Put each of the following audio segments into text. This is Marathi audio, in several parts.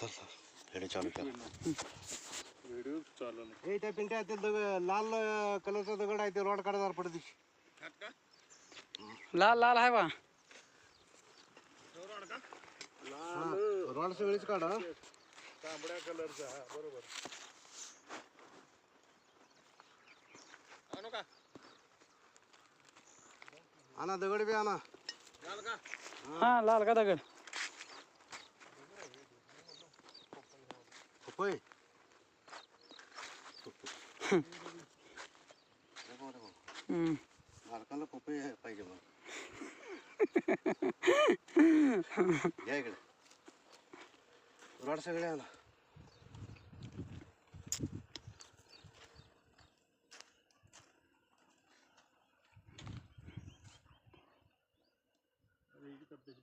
चल चल हेडे चालू केला. व्हिडिओ चालू हे त्या पिंट्या ते दगड लाल कलरचा दगड आहे ते रॉड काढणार पडते लाल लाल आहे बा. रॉड सगळीच काढा तांबड्या कलरचा हा बरोबर. आणू का? आणा दगड बी आणा. का? हा लाल का दगड? போய் మరకల్లో కుప్పి పైకి ఇక్కడ రోడ సగడే అన్న ఇది తప్పేసి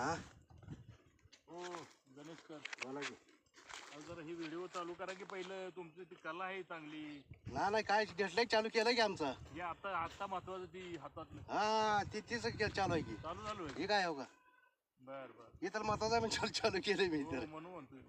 हा हो गणेश कर बोला की. अहो, जरा ही व्हिडिओ चालू करा की पहिलं तुमची ती कला आहे चांगली. ना नाही काय घेतलंय चालू केलं की आमचा. हे आता आता महत्वाचं ती हातातलं. हा ती तीच के- चालू आहे की. चालू झालो आहे. हे काय हो का? बर बर. हे तर महत्वाचं मी चालू चालू केलंय मी हो, तर म्हणून म्हणतोय